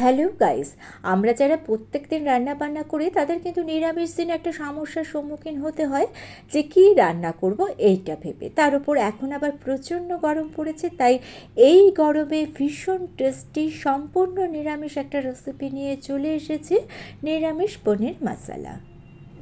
Hello guys, আমরা যারা প্রত্যেক দিন রান্নাবান্না করি, তাদের কিন্তু নিরামিষ দিন একটা সমস্যার সম্মুখীন হতে হয় যে কি রান্না করব এইটা ভেবে। তার উপর এখন আবার প্রচণ্ড গরম পড়েছে, তাই এই গরমে ভীষণ টেস্টি সম্পূর্ণ নিরামিষ একটা রেসিপি নিয়ে চলে এসেছি, নিরামিষ পনির মশলা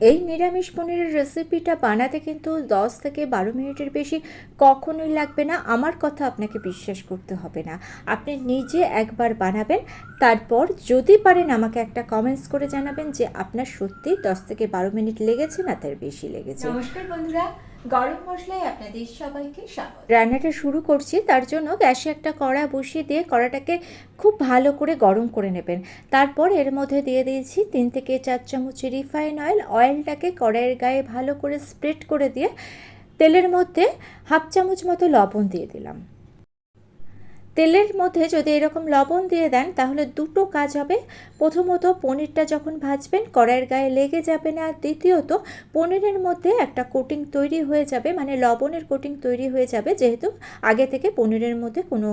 এই নিরামিষ পনিরের রেসিপিটা বানাতে কিন্তু দশ থেকে বারো মিনিটের বেশি কখনোই লাগবে না। আমার কথা আপনাকে বিশ্বাস করতে হবে না। আপনি নিজে একবার বানাবেন, তারপর যদি পারেন আমাকে একটা কমেন্টস করে জানাবেন যে আপনার সত্যি দশ থেকে বারো মিনিট লেগেছে না তার বেশি লেগেছে। নমস্কার বন্ধুরা। গরম মশলায় আপনাদের সবাইকে স্বাগত। রান্নাটা শুরু করছি, তার জন্য গ্যাসে একটা কড়া বসিয়ে দিয়ে কড়াটাকে খুব ভালো করে গরম করে নেবেন। তারপর এর মধ্যে দিয়ে দিয়েছি তিন থেকে চার চামচ রিফাইন অয়েল। অয়েলটাকে কড়াইয়ের গায়ে ভালো করে স্প্রেড করে দিয়ে তেলের মধ্যে হাফ চামচ মতো লবণ দিয়ে দিলাম। তেলের মধ্যে যদি এরকম লবণ দিয়ে দেন, তাহলে দুটো কাজ হবে। প্রথমত পনিরটা যখন ভাজবেন, কড়াইয়ের গায়ে লেগে যাবে না। আর দ্বিতীয়ত, পনিরের মধ্যে একটা কোটিং তৈরি হয়ে যাবে মানে লবণের কোটিং তৈরি হয়ে যাবে, যেহেতু আগে থেকে পনিরের মধ্যে কোনো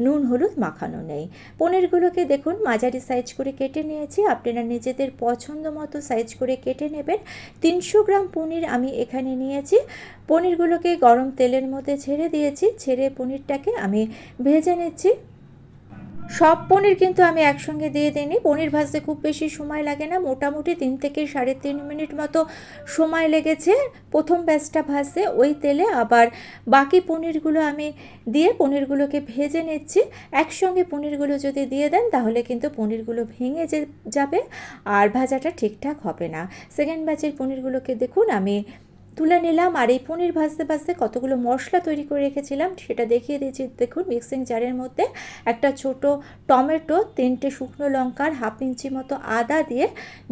নুন, হলুদ মাখানো নেই। পনিরগুলোকে দেখুন, মাঝারি সাইজ করে কেটে নিয়েছি। আপনারা নিজেদের পছন্দ মতো সাইজ করে কেটে নেবেন। তিনশো গ্রাম পনির আমি এখানে নিয়েছি। পনিরগুলোকে গরম তেলের মধ্যে ছেড়ে দিয়েছি। ছেড়ে পনিরটাকে আমি ভেজে নিচ্ছি সব পনির কিন্তু আমি একসঙ্গে দিয়ে দিইনি। পনির ভাজতে খুব বেশি সময় লাগে না। মোটামুটি তিন থেকে সাড়ে তিন মিনিট মতো সময় লেগেছে প্রথম ব্যাচটা ভাজতে। ওই তেলে আবার বাকি পনিরগুলো আমি দিয়ে পনিরগুলোকে ভেজে নিচ্ছি। একসঙ্গে পনিরগুলো যদি দিয়ে দেন, তাহলে কিন্তু পনিরগুলো ভেঙে যাবে আর ভাজাটা ঠিকঠাক হবে না। সেকেন্ড ব্যাচের পনিরগুলোকে দেখুন, আমি তুলে নিলাম আর এই পনির ভাজতে ভাজতে কতগুলো মশলা তৈরি করে রেখেছিলাম সেটা দেখিয়ে দিয়েছি। দেখুন মিক্সিং জারের মধ্যে একটা ছোট টমেটো, তিনটে শুকনো লঙ্কার হাফ ইঞ্চি মতো আদা দিয়ে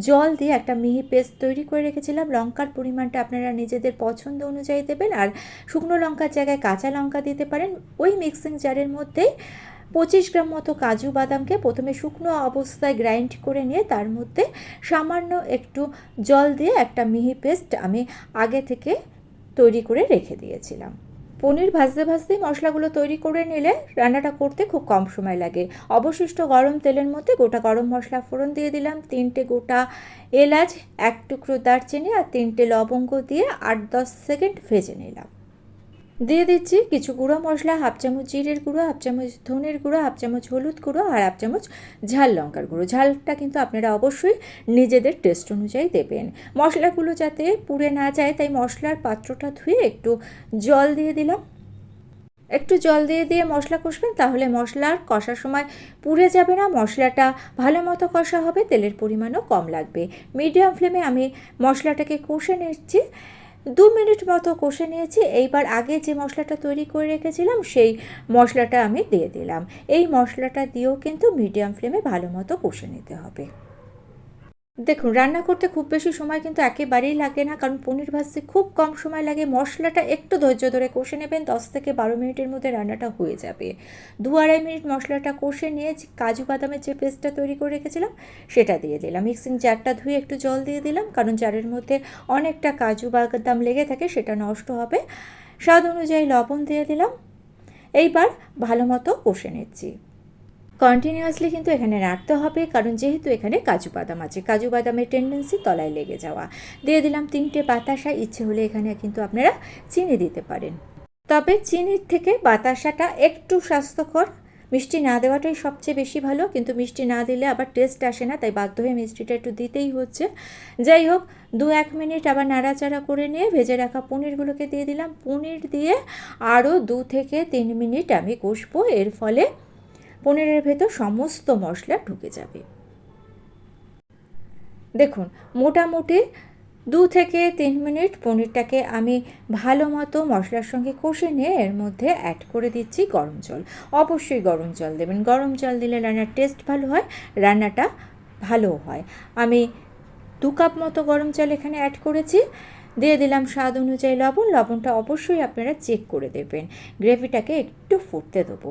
জল দিয়ে একটা মিহি পেস্ট তৈরি করে রেখেছিলাম। লঙ্কার পরিমাণটা আপনারা নিজেদের পছন্দ অনুযায়ী দেবেন আর শুকনো লঙ্কার জায়গায় কাঁচা লঙ্কা দিতে পারেন। ওই মিক্সিং জারের মধ্যেই পঁচিশ গ্রাম মতো কাজু বাদামকে প্রথমে শুকনো অবস্থায় গ্রাইন্ড করে নিয়ে তার মধ্যে সামান্য একটু জল দিয়ে একটা মিহি পেস্ট আমি আগে থেকে তৈরি করে রেখে দিয়েছিলাম। পনির ভাজতে ভাজতেই মশলাগুলো তৈরি করে নিলে রান্নাটা করতে খুব কম সময় লাগে। অবশিষ্ট গরম তেলের মধ্যে গোটা গরম মশলা ফোড়ন দিয়ে দিলাম, তিনটে গোটা এলাচ, এক টুকরো দারচিনি আর তিনটে লবঙ্গ দিয়ে আট দশ সেকেন্ড ভেজে নিলাম। দিয়ে দিচ্ছি কিছু গুঁড়ো মশলা, হাফ চামচ জিরের গুঁড়ো, হাফ চামচ ধনের গুঁড়ো, হাফ চামচ হলুদ গুঁড়ো আর হাফ চামচ ঝাল লঙ্কার গুঁড়ো। ঝালটা কিন্তু আপনারা অবশ্যই নিজেদের টেস্ট অনুযায়ী দেবেন। মশলাগুলো যাতে পুড়ে না যায়, তাই মশলার পাত্রটা ধুয়ে একটু জল দিয়ে দিলাম। একটু জল দিয়ে দিয়ে মশলা কষবেন, তাহলে মশলার কষার সময় পুড়ে যাবে না, মশলাটা ভালো মতো কষা হবে, তেলের পরিমাণও কম লাগবে। মিডিয়াম ফ্লেমে আমি মশলাটাকে কষে নিচ্ছি। দু মিনিট মতো কষে নিয়েছি। এইবার আগে যে মশলাটা তৈরি করে রেখেছিলাম, সেই মশলাটা আমি দিয়ে দিলাম। এই মশলাটা দিয়েও কিন্তু মিডিয়াম ফ্লেমে ভালো মতো কষে নিতে হবে। দেখুন, রান্না করতে খুব বেশি সময় কিন্তু একেবারেই লাগে না, কারণ পনির ভাজতে খুব কম সময় লাগে। মশলাটা একটু ধৈর্য ধরে কষে নেবেন, দশ থেকে বারো মিনিটের মধ্যে রান্নাটা হয়ে যাবে। দু আড়াই মিনিট মশলাটা কষে নিয়ে কাজু বাদামের যে পেস্টটা তৈরি করে রেখেছিলাম, সেটা দিয়ে দিলাম। মিক্সিং জারটা ধুয়ে একটু জল দিয়ে দিলাম, কারণ জারের মধ্যে অনেকটা কাজু বাদাম লেগে থাকে, সেটা নষ্ট হবে। স্বাদ অনুযায়ী লবণ দিয়ে দিলাম। এইবার ভালো মতো কষে নিচ্ছি। কন্টিনিউয়াসলি কিন্তু এখানে রাখতে হবে, কারণ যেহেতু এখানে কাজু বাদাম আছে। কাজু বাদামের টেন্ডেন্সি তলায় লেগে যাওয়া। দিয়ে দিলাম তিনটে বাতাসা, ইচ্ছে হলে এখানে কিন্তু আপনারা চিনি দিতে পারেন। তবে চিনির থেকে বাতাসাটা একটু স্বাস্থ্যকর। মিষ্টি না দেওয়াটাই সবচেয়ে বেশি ভালো, কিন্তু মিষ্টি না দিলে আবার টেস্ট আসে না, তাই বাধ্য হয়ে মিষ্টিটা একটু দিতেই হচ্ছে। যাই হোক, দু এক মিনিট আবার নাড়াচাড়া করে নিয়ে ভেজে রাখা পনিরগুলোকে দিয়ে দিলাম। পনির দিয়ে আরও দু থেকে তিন মিনিট আমি কষবো, এর ফলে পনিরের ভেতর সমস্ত মশলা ঢুকে যাবে। দেখুন, মোটামুটি দু থেকে তিন মিনিট পনিরটাকে আমি ভালো মতো মশলার সঙ্গে কষে নিয়ে এর মধ্যে অ্যাড করে দিচ্ছি গরম জল। অবশ্যই গরম জল দেবেন। গরম জল দিলে রান্নার টেস্ট ভালো হয়, রান্নাটা ভালোও হয়। আমি দু কাপ মতো গরম জল এখানে অ্যাড করেছি। দিয়ে দিলাম স্বাদ অনুযায়ী লবণ। লবণটা অবশ্যই আপনারা চেক করে দেবেন। গ্রেভিটাকে একটু ফুটতে দেবো।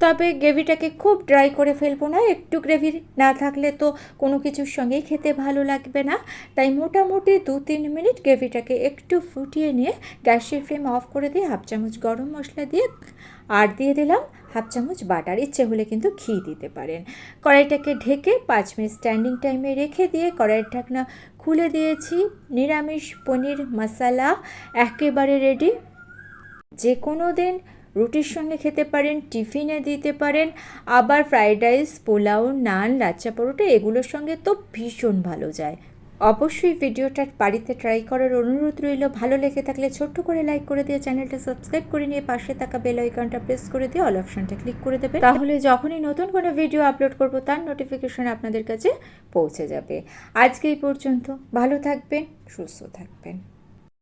তবে গ্রেভিটাকে খুব ড্রাই করে ফেলব না, একটু গ্রেভি না থাকলে তো কোনো কিছুর সঙ্গেই খেতে ভালো লাগবে না। তাই মোটামুটি দু তিন মিনিট গ্রেভিটাকে একটু ফুটিয়ে নিয়ে গ্যাসের ফ্লেম অফ করে দিয়ে হাফ চামচ গরম মশলা দিয়ে আর দিয়ে দিলাম হাফ চামচ বাটার। ইচ্ছে হলে কিন্তু ঘি দিতে পারেন। কড়াইটাকে ঢেকে পাঁচ মিনিট স্ট্যান্ডিং টাইমে রেখে দিয়ে কড়াইয়ের ঢাকনা খুলে দিয়েছি। নিরামিষ পনির মশালা একেবারে রেডি যে কোনো দিন রুটির সঙ্গে খেতে পারেন, টিফিনে দিতে পারেন, আবার ফ্রাইড রাইস, পোলাও, নান, লাচ্চা পরোটা, এগুলোর সঙ্গে তো ভীষণ ভালো যায়। অবশ্যই ভিডিওটা বাড়িতে ট্রাই করার অনুরোধ রইল। ভালো লেগে থাকলে ছোট্ট করে লাইক করে দিয়ে চ্যানেলটা সাবস্ক্রাইব করে নিয়ে পাশে থাকা বেল আইকনটা প্রেস করে দিয়ে অল অপশনটা ক্লিক করে দেবে তাহলে যখনই নতুন কোনো ভিডিও আপলোড করব, তার নোটিফিকেশন আপনাদের কাছে পৌঁছে যাবে। আজকে এই পর্যন্ত। ভালো থাকবেন, সুস্থ থাকবেন।